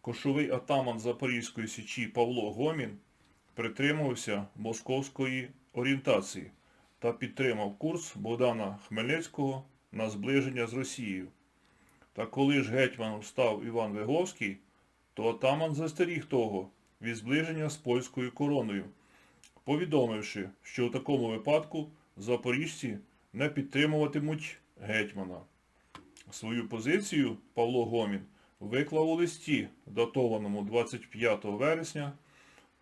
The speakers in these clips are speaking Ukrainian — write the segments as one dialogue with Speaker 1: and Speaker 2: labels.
Speaker 1: кошовий атаман Запорізької січі Павло Гомін притримувався московської орієнтації та підтримав курс Богдана Хмельницького на зближення з Росією. Та коли ж гетьманом став Іван Виговський, то атаман застеріг того від зближення з польською короною, повідомивши, що у такому випадку запоріжці не підтримуватимуть гетьмана. Свою позицію Павло Гомін виклав у листі, датованому 25 вересня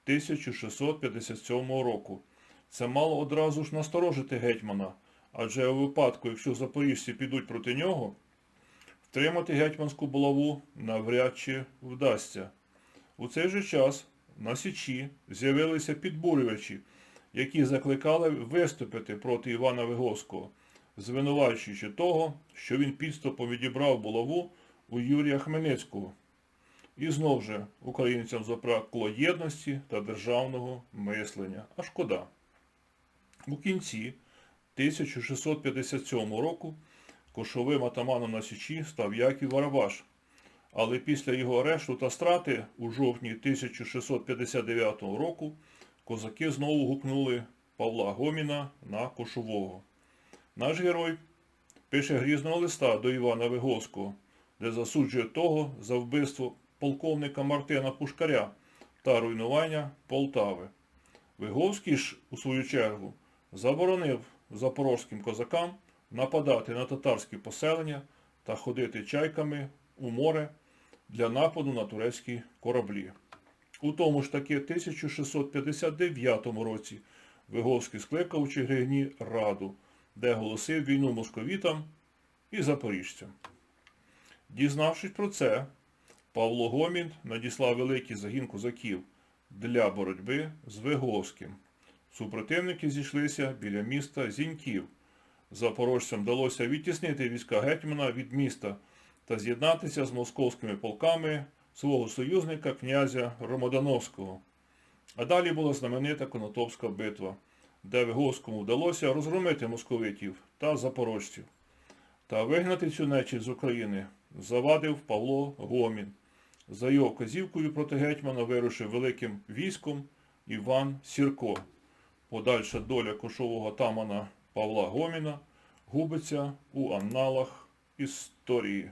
Speaker 1: 1657 року. Це мало одразу ж насторожити гетьмана, адже у випадку, якщо запоріжці підуть проти нього, втримати гетьманську булаву навряд чи вдасться. У цей же час на Січі з'явилися підбурювачі, які закликали виступити проти Івана Виговського, звинувачуючи того, що він підступом відібрав булаву у Юрія Хмельницького. І знов же українцям запракло єдності та державного мислення. А шкода. У кінці 1657 року кошовим атаманом на Січі став Яків Варабаш, але після його арешту та страти у жовтні 1659 року козаки знову гукнули Павла Гоміна на Кошового. Наш герой пише грізного листа до Івана Виговського, де засуджує того за вбивство полковника Мартина Пушкаря та руйнування Полтави. Виговський ж, у свою чергу, заборонив запорозьким козакам нападати на татарські поселення та ходити чайками у море для нападу на турецькі кораблі. У тому ж таки 1659 році Виговський скликав у Чигирині Раду, де оголосив війну московітам і запоріжцям. Дізнавшись про це, Павло Гомін надіслав великий загін козаків для боротьби з Виговським. Супротивники зійшлися біля міста Зіньків. Запорожцям вдалося відтіснити війська гетьмана від міста та з'єднатися з московськими полками свого союзника князя Ромодановського. А далі була знаменита Конотопська битва, де Виговському вдалося розгромити московитів та запорожців. Та вигнати цю нечість з України завадив Павло Гомін. За його казівкою проти гетьмана вирушив великим військом Іван Сірко. Подальша доля кошового тамана Павла Гоміна губиться у анналах історії.